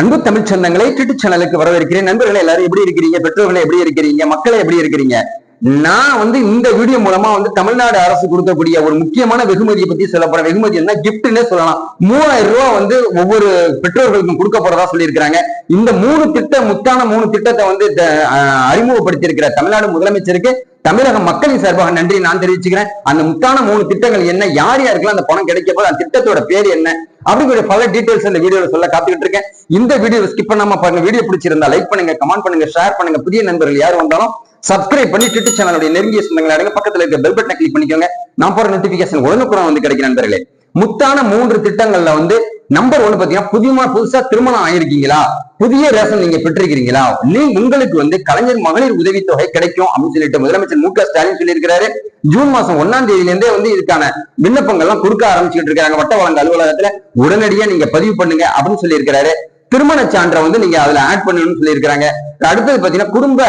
அன்பு தமிழ் சொந்தங்களை டிட்டு சேனலுக்கு வரவேற்கிறேன். நண்பர்களை எல்லாரும் எப்படி இருக்கிறீங்க? பெற்றோர்களை எப்படி இருக்கிறீங்க? மக்களை எப்படி இருக்கிறீங்க? நான் வந்து இந்த வீடியோ மூலமா வந்து தமிழ்நாடு அரசு கொடுக்கக்கூடிய ஒரு முக்கியமான வெகுமதியை பத்தி சொல்ல போறேன். வெகுமதி என்ன? கிஃப்ட்னே சொல்லலாம். மூவாயிரம் ரூபாய் வந்து ஒவ்வொரு பெற்றோர்களுக்கும் கொடுக்க போறதா சொல்லியிருக்கிறாங்க. இந்த மூணு திட்டம் முத்தான மூணு திட்டத்தை வந்து த- அறிமுகப்படுத்தியிருக்கிற தமிழ்நாடு முதலமைச்சருக்கு தமிழக மக்களின் சார்பாக நன்றி நான் தெரிவிச்சுக்கிறேன். அந்த முத்தான மூணு திட்டங்கள் என்ன யார் யாருக்கெல்லாம் அந்த பணம் கிடைக்க போது அந்த திட்டத்தோட பேர் என்ன அப்படிங்கிற பல டீடைல்ஸ் இந்த வீடியோல சொல்ல காத்துக்கிட்டு இருக்கேன். இந்த வீடியோ ஸ்கிப் பண்ணாம பாருங்க. வீடியோ பிடிச்சிருந்தா லைக் பண்ணுங்க கமெண்ட் பண்ணுங்க ஷேர் பண்ணுங்க. புதிய நண்பர்கள் யார் வந்தாலும் சப்ஸ்கிரைப் பண்ணி ட்விட்டர் சேனலுடைய நெருங்கிய சொந்தங்களை அடங்க பக்கத்துல இருக்க பெல் பட்டனை கிளிக் பண்ணிக்கோங்க. நான் போற நோட்டிபிகேஷன் உடனுக்குடன் வந்து கிடைக்கும் நண்பர்களே. முத்தான மூன்று திட்டங்கள்ல வந்து நம்பர் ஒன்னு பாத்தீங்கன்னா புதிய புதுசா திருமணம் ஆயிருக்கீங்களா? புதிய ரேஷன் நீங்க பெற்றிருக்கிறீங்களா? நீ உங்களுக்கு வந்து கலைஞர் மகளிர் உதவித்தொகை கிடைக்கும் அப்படின்னு சொல்லிட்டு முதலமைச்சர் மு க ஸ்டாலின் சொல்லியிருக்கிறாரு. ஜூன் மாசம் ஒன்னாம் தேதியில இருந்தே வந்து இதுக்கான விண்ணப்பங்கள் எல்லாம் கொடுக்க ஆரம்பிச்சுட்டு இருக்காங்க. வட்ட வழங்க அலுவலகத்துல உடனடியா நீங்க பதிவு பண்ணுங்க அப்படின்னு சொல்லியிருக்கிறாரு. திருமண சான்றை வந்து நீங்க அதுல ஆட் பண்ணணும்னு சொல்லியிருக்கிறாங்க. அடுத்தது பாத்தீங்கன்னா குடும்ப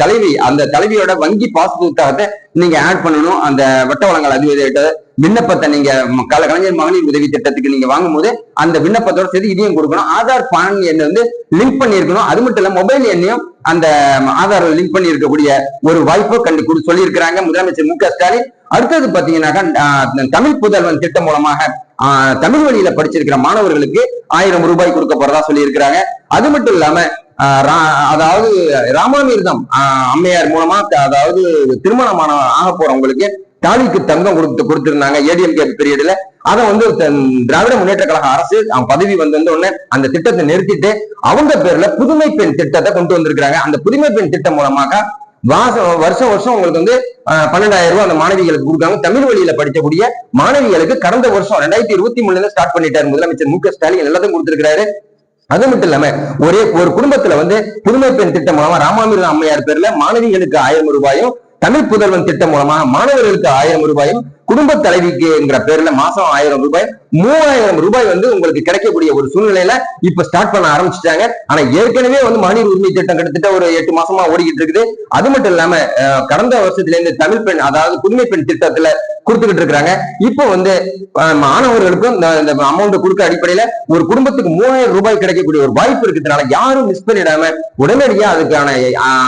தலைவி அந்த தலைவியோட வங்கி பாஸ் புத்தகத்தை நீங்க ஆட் பண்ணணும். அந்த வட்ட வழங்கல் அதிபதியிட்ட விண்ணப்பத்தை நீங்க கல- கலைஞர் மகளிர் உதவி திட்டத்துக்கு நீங்க வாங்கும்போது அந்த விண்ணப்பத்தோட சேர்த்து இதையும் கொடுக்கணும். ஆதார் பான் எண்ணை வந்து லிங்க் பண்ணியிருக்கணும். அது மட்டும் இல்ல மொபைல் எண்ணையும் அந்த ஆதார் லிங்க் பண்ணி இருக்கக்கூடிய ஒரு வாய்ப்பை கண்டு கொடு சொல்லியிருக்கிறாங்க. முதலமைச்சர் மு க ஸ்டாலின். அடுத்தது பாத்தீங்கன்னாக்கா தமிழ் புதல்வன் திட்டம் மூலமாக ஆஹ், தமிழ் வழியில படிச்சிருக்கிற மாணவர்களுக்கு ஆயிரம் ரூபாய் கொடுக்க போறதா சொல்லியிருக்கிறாங்க. அது மட்டும் இல்லாம ஆஹ், ரா- அதாவது ராமாமிர்தம் ஆஹ், அம்மையார் மூலமா அதாவது திருமணமான ஆக போறவங்களுக்கு தாலிக்கு தங்கம் கொடுத்து கொடுத்திருந்தாங்க. ஏடிஎம்கே பீரியட்ல அதை வந்து திராவிட முன்னேற்ற கழக அரசு அவன் பதவி வந்த உடனே அந்த திட்டத்தை நிறுத்திட்டு அவங்க பேர்ல புதுமை பெண் திட்டத்தை கொண்டு வந்திருக்கிறாங்க. அந்த புதுமை பெண் திட்டம் மூலமாக வாசம் வருஷம் வருஷம் உங்களுக்கு வந்து ஆஹ், பன்னெண்டாயிரம் ரூபாய் அந்த மாணவிகளுக்கு கொடுக்காங்க. தமிழ் வழியில படிக்கக்கூடிய மாணவிகளுக்கு கடந்த வருஷம் ரெண்டாயிரத்தி இருபத்தி மூணுல ஸ்டார்ட் பண்ணிட்டாரு முதலமைச்சர் மு க ஸ்டாலின். எல்லாத்தையும் கொடுத்திருக்கிறாரு. அது மட்டும் இல்லாம ஒரே ஒரு குடும்பத்துல வந்து புதுமை பெண் திட்டம் மூலமா ராமாமிர்தம் அம்மையார் பேர்ல மாணவிகளுக்கு ஆயிரம் ரூபாயும் தமிழ் புதல்வன் திட்டம் மூலமாக மாணவர்களுக்கு ஆயிரம் ரூபாயும் குடும்ப தலைவிக்குங்கிற பேர்ல மாசம் ஆயிரம் ரூபாய் மூவாயிரம் ரூபாய் வந்து உங்களுக்கு கிடைக்கக்கூடிய ஒரு சூழ்நிலையில இப்ப ஸ்டார்ட் பண்ண ஆரம்பிச்சிட்டாங்க. ஆனா ஏற்கனவே வந்து மகளிர் உரிமை திட்டம் கிட்டத்தட்ட ஒரு எட்டு மாசமா ஓடிக்கிட்டு இருக்குது. அது மட்டும் இல்லாம கடந்த வருஷத்துல இருந்து தமிழ் பெண் அதாவது புதுமை பெண் திட்டத்துல கொடுத்துக்கிட்டு இருக்கிறாங்க. இப்போ வந்து மாணவர்களுக்கும் இந்த- அமௌண்ட் கொடுக்க அடிப்படையில ஒரு குடும்பத்துக்கு மூவாயிரம் ரூபாய் கிடைக்கக்கூடிய ஒரு வாய்ப்பு இருக்கிறதுனால யாரும் மிஸ் பண்ணிடாம உடனடியா அதுக்கான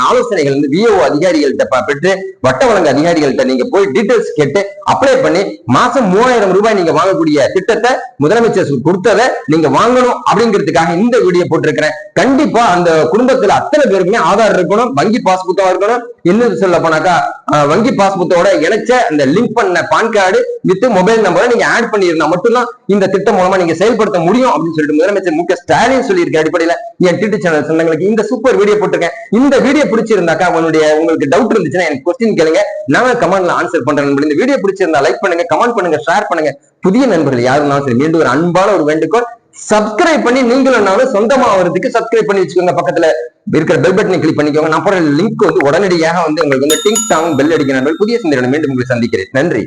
ஆலோசனைகள் வந்து விஓ அதிகாரிகள்கிட்ட பெற்று வட்ட வழங்க அதிகாரிகள்கிட்ட நீங்க போய் டீட்டெயில்ஸ் கேட்டு அப்ளை பண்ணி மாசம் மூவாயிரம் ரூபாய் நீங்க வாங்கக்கூடிய திட்டத்தை முதலமைச்சர் கொடுத்ததை நீங்க வாங்கணும் அப்படிங்கிறதுக்காக இந்த வீடியோ போட்டிருக்கிறேன். கண்டிப்பா அந்த குடும்பத்துல அத்தனை பேருக்குமே ஆதார் இருக்கணும் வங்கி பாஸ் புத்தகம் இருக்கணும். இன்னும் சொல்ல போனாக்கா வங்கி பாஸ்புத்தோட இணைச்ச அந்த லிங்க் பண்ண பான் கார்டு வித் மொபைல் நம்பரை நீங்க ஆட் பண்ணியிருந்தா மட்டும்தான் இந்த திட்டம் மூலமா நீங்க செயல்படுத்த முடியும் அப்படின்னு சொல்லிட்டு முதலமைச்சர் மு க ஸ்டாலின் சொல்லியிருக்க அடிப்படையில. என் டிடி சேனல் சொந்தங்களுக்கு இந்த சூப்பர் வீடியோ போட்டிருக்கேன். இந்த வீடியோ பிடிச்சிருந்தாக்கா உங்களுடைய உங்களுக்கு டவுட் இருந்துச்சுன்னா எனக்கு கொஸ்டின் கேளுங்க. நான் கமெண்ட்ல ஆன்சர் பண்றேன் இந்த வீடியோ பிடிச்சிருந்தா லைக் பண்ணுங்க கமெண்ட் பண்ணுங்க ஷேர் பண்ணுங்க. புதிய நண்பர்கள் யாருனாலும் சரி மீண்டும் ஒரு அன்பான ஒரு வேண்டுகோள். சப்ஸ்கிரைப் பண்ணி நீங்களும் சொந்தமா வரதுக்கு சப்ஸ்கிரைப் பண்ணி வச்சுக்கோங்க பக்கத்துல இருக்கிற பெல் பட்டனை கிளிக் பண்ணிக்கோங்க. நான் போற லிங்க் வந்து உடனடியாக வந்து உங்களுக்கு வந்து டிங் டாங் பெல் அடிக்கிற புதிய சிந்தனை மீண்டும் உங்களை சந்திக்கிறேன். நன்றி.